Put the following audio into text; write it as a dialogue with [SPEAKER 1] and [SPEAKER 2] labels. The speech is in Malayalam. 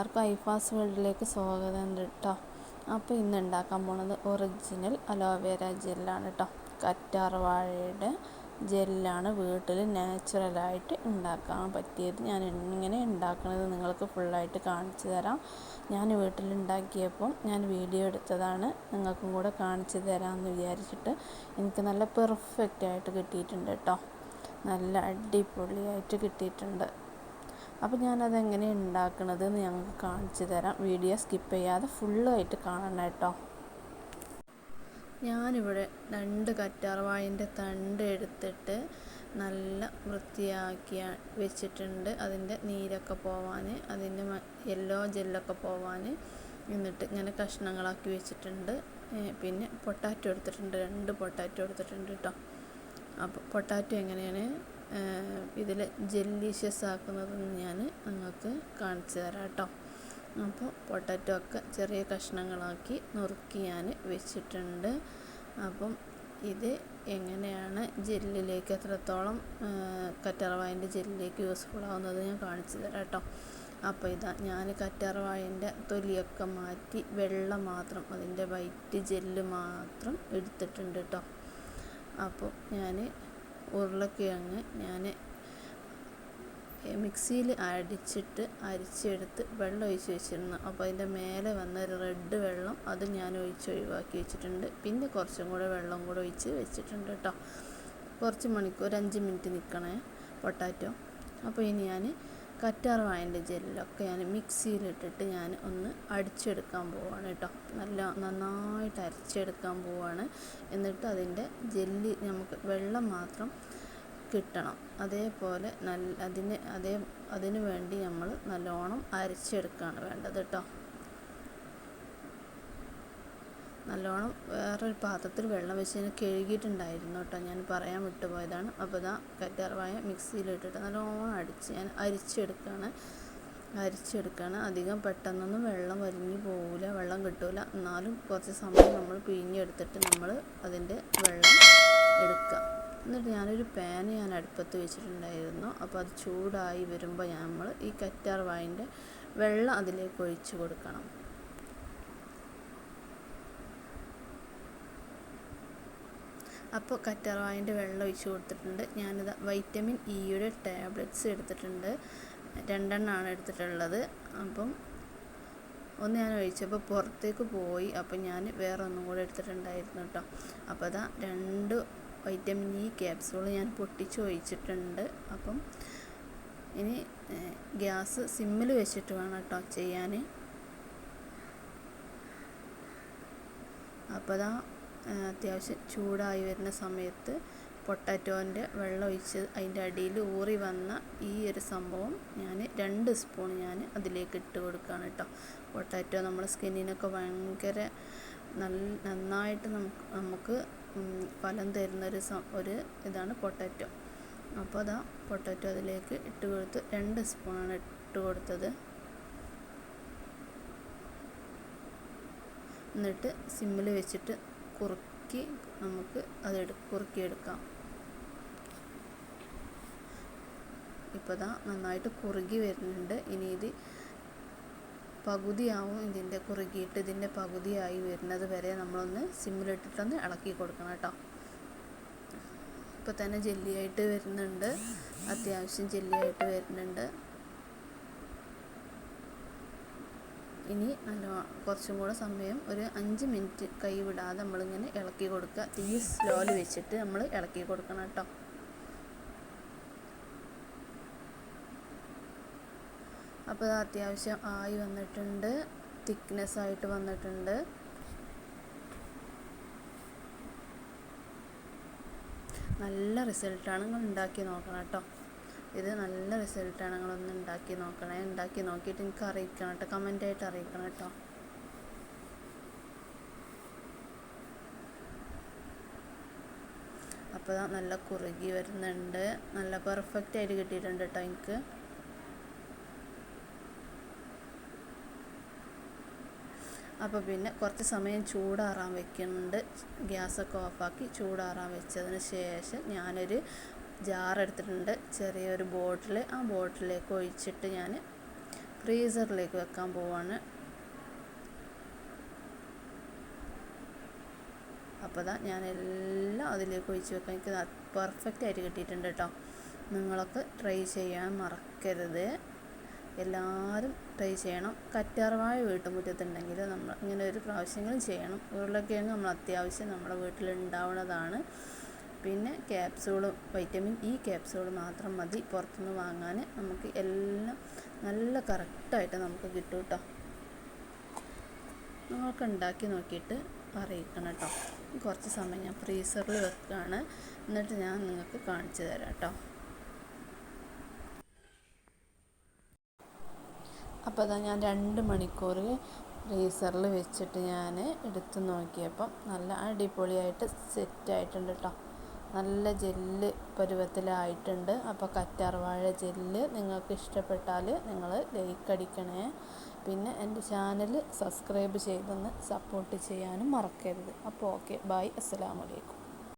[SPEAKER 1] എല്ലാവർക്കും ഐഫാസ് വേൾഡിലേക്ക് സ്വാഗതം കേട്ടോ അപ്പോൾ ഇന്ന് ഉണ്ടാക്കാൻ പോണത് ഒറിജിനൽ അലോവേര ജെല്ലാണ് കേട്ടോ കറ്റാർ വാഴയുടെ ജെല്ലാണ് വീട്ടിൽ നാച്ചുറലായിട്ട് ഉണ്ടാക്കാൻ പറ്റിയത്. ഞാൻ എങ്ങനെ ഉണ്ടാക്കുന്നത് നിങ്ങൾക്ക് ഫുള്ളായിട്ട് കാണിച്ചു തരാം. ഞാൻ വീട്ടിലുണ്ടാക്കിയപ്പോൾ ഞാൻ വീഡിയോ എടുത്തതാണ്. നിങ്ങൾക്കും കൂടെ കാണിച്ചു തരാമെന്ന് വിചാരിച്ചിട്ട് എനിക്ക് നല്ല പെർഫെക്റ്റ് ആയിട്ട് കിട്ടിയിട്ടുണ്ട് കേട്ടോ നല്ല അടിപൊളിയായിട്ട് കിട്ടിയിട്ടുണ്ട്. അപ്പോൾ ഞാനതെങ്ങനെ ഉണ്ടാക്കണത് എന്ന് ഞങ്ങൾക്ക് കാണിച്ചു തരാം. വീഡിയോ സ്കിപ്പ് ചെയ്യാതെ ഫുള്ളായിട്ട് കാണണം കേട്ടോ. ഞാനിവിടെ രണ്ട് കറ്റാർവാഴിന്റെ തണ്ട് എടുത്തിട്ട് നല്ല വൃത്തിയാക്കി വെച്ചിട്ടുണ്ട്. അതിന്റെ നീരൊക്കെ പോവാൻ അതിന്റെ യെല്ലോ ജെല്ലൊക്കെ പോവാൻ എന്നിട്ട് ഇങ്ങനെ കഷ്ണങ്ങളാക്കി വെച്ചിട്ടുണ്ട്. പിന്നെ പൊട്ടാറ്റോ എടുത്തിട്ടുണ്ട്. രണ്ട് പൊട്ടാറ്റോ എടുത്തിട്ടുണ്ട് കേട്ടോ. അപ്പോൾ പൊട്ടാറ്റോ എങ്ങനെയാണ്? ഇതിൽ ജെല്ലീഷ്യസ് ആക്കുന്നത് ഞാൻ നിങ്ങൾക്ക് കാണിച്ചു തരാം കേട്ടോ അപ്പോൾ പൊട്ടറ്റോ ഒക്കെ ചെറിയ കഷ്ണങ്ങളാക്കി നുറുക്കി ഞാൻ വെച്ചിട്ടുണ്ട്. അപ്പം ഇത് എങ്ങനെയാണ് ജെല്ലിലേക്ക് എത്രത്തോളം കറ്റാർവായന്റെ ജെല്ലിലേക്ക് യൂസ്ഫുൾ ആവുന്നത് ഞാൻ കാണിച്ചു തരാം കേട്ടോ അപ്പോൾ ഇതാ ഞാൻ കറ്റാർവായന്റെ തൊലിയൊക്കെ മാറ്റി വെള്ളം മാത്രം അതിന്റെ വൈറ്റ് ജെല്ല് മാത്രം എടുത്തിട്ടുണ്ട് കേട്ടോ അപ്പോൾ ഞാൻ ഉരുളക്കിഴങ്ങ് ഞാൻ മിക്സിയിൽ അടിച്ചിട്ട് അരിച്ചെടുത്ത് വെള്ളം ഒഴിച്ച് വെച്ചിരുന്നു. അപ്പോൾ അതിന്റെ മേലെ വന്ന ഒരു റെഡ് വെള്ളം അത് ഞാൻ ഒഴിച്ച് ഒഴിവാക്കി വെച്ചിട്ടുണ്ട്. പിന്നെ കുറച്ചും കൂടെ വെള്ളം കൂടെ ഒഴിച്ച് വെച്ചിട്ടുണ്ട് കേട്ടോ. കുറച്ച് മണിക്കൂർ അഞ്ച് മിനിറ്റ് നിൽക്കണേ പൊട്ടാറ്റോ. അപ്പോൾ ഇനി ഞാൻ കറ്റാർ വായന്റെ ജെല്ലൊക്കെ ഞാൻ മിക്സിയിലിട്ടിട്ട് ഞാൻ ഒന്ന് അടിച്ചെടുക്കാൻ പോവാണ് കേട്ടോ. നല്ല നന്നായിട്ട് അരച്ചെടുക്കാൻ പോവാണ്. എന്നിട്ട് അതിന്റെ ജെല്ലി നമുക്ക് വെള്ളം മാത്രം കിട്ടണം. അതേപോലെ നല്ല അതിന് അതേ അതിന് വേണ്ടി നമ്മൾ നല്ലോണം അരച്ചെടുക്കുകയാണ് വേണ്ടത് കേട്ടോ. നല്ലോണം വേറൊരു പാത്രത്തിൽ വെള്ളം വെച്ച് ഞാൻ കഴുകിയിട്ടുണ്ടായിരുന്നു കേട്ടോ. ഞാൻ പറയാൻ വിട്ടുപോയതാണ്. അപ്പോൾ ഇതാ കറ്റാർവായ മിക്സിയിലിട്ടിട്ട് നല്ലോണം അടിച്ച് ഞാൻ അരിച്ചെടുക്കുകയാണ് അരിച്ചെടുക്കുകയാണ് അധികം പെട്ടെന്നൊന്നും വെള്ളം വലിഞ്ഞു പോകില്ല വെള്ളം കിട്ടില്ല എന്നാലും കുറച്ച് സമയം നമ്മൾ പിഴിഞ്ഞെടുത്തിട്ട് നമ്മൾ അതിന്റെ വെള്ളം എടുക്കുക. എന്നിട്ട് ഞാനൊരു പാൻ ഞാൻ അടുപ്പത്ത് വെച്ചിട്ടുണ്ടായിരുന്നു. അപ്പോൾ അത് ചൂടായി വരുമ്പോൾ നമ്മൾ ഈ കറ്റാർ വായിന്റെ വെള്ളം അതിലേക്ക് ഒഴിച്ചു കൊടുക്കണം. അപ്പോൾ കറ്റാർവാഴിന്റെ വെള്ളം ഒഴിച്ച് കൊടുത്തിട്ടുണ്ട്. ഞാനിത് വൈറ്റമിൻ ഇയുടെ ടാബ്ലറ്റ്സ് എടുത്തിട്ടുണ്ട്. രണ്ടെണ്ണമാണ് എടുത്തിട്ടുള്ളത്. അപ്പം ഒന്ന് ഞാൻ ഒഴിച്ചപ്പോൾ പുറത്തേക്ക് പോയി. അപ്പോൾ ഞാൻ വേറെ ഒന്നും കൂടെ എടുത്തിട്ടുണ്ടായിരുന്നു കേട്ടോ അപ്പോൾ അതാ രണ്ട് വൈറ്റമിൻ ഇ ക്യാപ്സൂൾ ഞാൻ പൊട്ടിച്ച് ഒഴിച്ചിട്ടുണ്ട്. അപ്പം ഇനി ഗ്യാസ് സിമ്മിൽ വെച്ചിട്ട് വേണം കേട്ടോ ചെയ്യാൻ അപ്പോൾ അതാ അത്യാവശ്യം ചൂടായി വരുന്ന സമയത്ത് പൊട്ടാറ്റോന്റെ വെള്ളം ഒഴിച്ച് അതിന്റെ അടിയിൽ ഊറി വന്ന ഈ ഒരു സംഭവം ഞാൻ രണ്ട് സ്പൂൺ ഞാൻ അതിലേക്ക് ഇട്ട് കൊടുക്കുകയാണ് കേട്ടോ. പൊട്ടാറ്റോ നമ്മുടെ സ്കിന്നിനൊക്കെ ഭയങ്കര നല്ല നന്നായിട്ട് നമുക്ക് നമുക്ക് ഫലം തരുന്നൊരു ഒരു ഇതാണ് പൊട്ടാറ്റോ. അപ്പോൾ അതാ പൊട്ടാറ്റോ അതിലേക്ക് ഇട്ട് കൊടുത്ത് രണ്ട് സ്പൂണാണ് ഇട്ട് കൊടുത്തത്. എന്നിട്ട് സിമ്മിൽ വെച്ചിട്ട് കുറുക്കി നമുക്ക് അത് കുറുക്കിയെടുക്കാം. ഇപ്പോൾ ഇതാ നന്നായിട്ട് കുറുകി വരുന്നുണ്ട്. ഇനി ഇത് പകുതിയാവും ഇതിന്റെ കുറുകിയിട്ട് ഇതിന്റെ പകുതിയായി വരുന്നത് വരെ നമ്മളൊന്ന് സിമ്മിലിട്ടിട്ടൊന്ന് ഇളക്കി കൊടുക്കണം കേട്ടോ. ഇപ്പോൾ തന്നെ ജെല്ലിയായിട്ട് വരുന്നുണ്ട്. അത്യാവശ്യം ജെല്ലിയായിട്ട് വരുന്നുണ്ട്. ഇനി കുറച്ചും കൂടെ സമയം ഒരു അഞ്ച് മിനിറ്റ് കൈ വിടാതെ നമ്മളിങ്ങനെ ഇളക്കി കൊടുക്കുക. തീ സ്ലോയിൽ വെച്ചിട്ട് നമ്മൾ ഇളക്കി കൊടുക്കണം കേട്ടോ. അപ്പോൾ അത് അത്യാവശ്യം ആയി വന്നിട്ടുണ്ട്. തിക്നെസ് ആയിട്ട് വന്നിട്ടുണ്ട്. നല്ല റിസൾട്ടാണ് നിങ്ങൾ ഉണ്ടാക്കി നോക്കണം കേട്ടോ. ഇത് നല്ല റിസൾട്ടാണ് നിങ്ങളൊന്ന് ഉണ്ടാക്കി നോക്കണേ. ഉണ്ടാക്കി നോക്കിയിട്ട് എനിക്ക് അറിയിക്കണം കേട്ടോ. കമന്റായിട്ട് അറിയിക്കണം കേട്ടോ. അപ്പോൾ നല്ല കുറുകി വരുന്നുണ്ട്. നല്ല പെർഫെക്റ്റ് ആയിട്ട് കിട്ടിയിട്ടുണ്ട് കേട്ടോ എനിക്ക്. അപ്പോൾ പിന്നെ കുറച്ച് സമയം ചൂടാറാൻ വെക്കുന്നുണ്ട്. ഗ്യാസൊക്കെ ഓഫാക്കി ചൂടാറാൻ വെച്ചതിന് ശേഷം ഞാനൊരു ജാർ എടുത്തിട്ടുണ്ട് ചെറിയൊരു ബോട്ടിൽ. ആ ബോട്ടിലേക്ക് ഒഴിച്ചിട്ട് ഞാൻ ഫ്രീസറിലേക്ക് വെക്കാൻ പോവാണ്. അപ്പോൾ ഞാൻ എല്ലാം അതിലേക്ക് ഒഴിച്ച് വെക്കാം. എനിക്ക് പെർഫെക്റ്റ് ആയിട്ട് കിട്ടിയിട്ടുണ്ട് കേട്ടോ. നിങ്ങളൊക്കെ ട്രൈ ചെയ്യാൻ മറക്കരുത്. എല്ലാവരും ട്രൈ ചെയ്യണം. കറ്റാർവാഴ വീട്ടുമുറ്റത്തുണ്ടെങ്കിൽ നമ്മൾ ഇങ്ങനെ ഒരു പ്രാവശ്യങ്ങളും ചെയ്യണം. ഉരുളക്കിഴങ്ങ് നമ്മൾ അത്യാവശ്യം നമ്മുടെ വീട്ടിൽ ഉണ്ടാവുന്നതാണ്. പിന്നെ ക്യാപ്സൂൾ വൈറ്റമിൻ ഇ ക്യാപ്സൂൾ മാത്രം മതി. പുറത്തുനിന്ന് വാങ്ങാൻ നമുക്ക് എല്ലാം നല്ല കറക്റ്റായിട്ട് നമുക്ക് കിട്ടും കേട്ടോ നിങ്ങൾക്ക് ഉണ്ടാക്കി നോക്കിയിട്ട് അറിയിക്കണം കേട്ടോ കുറച്ച് സമയം ഞാൻ ഫ്രീസറിൽ വെക്കുകയാണ് എന്നിട്ട് ഞാൻ നിങ്ങൾക്ക് കാണിച്ചു തരാം കേട്ടോ അപ്പോൾ അതാ ഞാൻ രണ്ട് മണിക്കൂർ ഫ്രീസറിൽ വെച്ചിട്ട് ഞാൻ എടുത്ത് നോക്കിയപ്പം നല്ല അടിപൊളിയായിട്ട് സെറ്റായിട്ടുണ്ട് കേട്ടോ നല്ല ജെല്ല് പരുവത്തിലായിട്ടുണ്ട്. അപ്പോൾ കറ്റാർവാഴ ജെല്ല് നിങ്ങൾക്ക് ഇഷ്ടപ്പെട്ടാൽ നിങ്ങൾ ലൈക്ക് അടിക്കണേ പിന്നെ എന്റെ ചാനൽ സബ്സ്ക്രൈബ് ചെയ്തൊന്ന് സപ്പോർട്ട് ചെയ്യാനും മറക്കരുത്. അപ്പോൾ ഓക്കെ ബൈ. അസ്സലാമലൈക്കും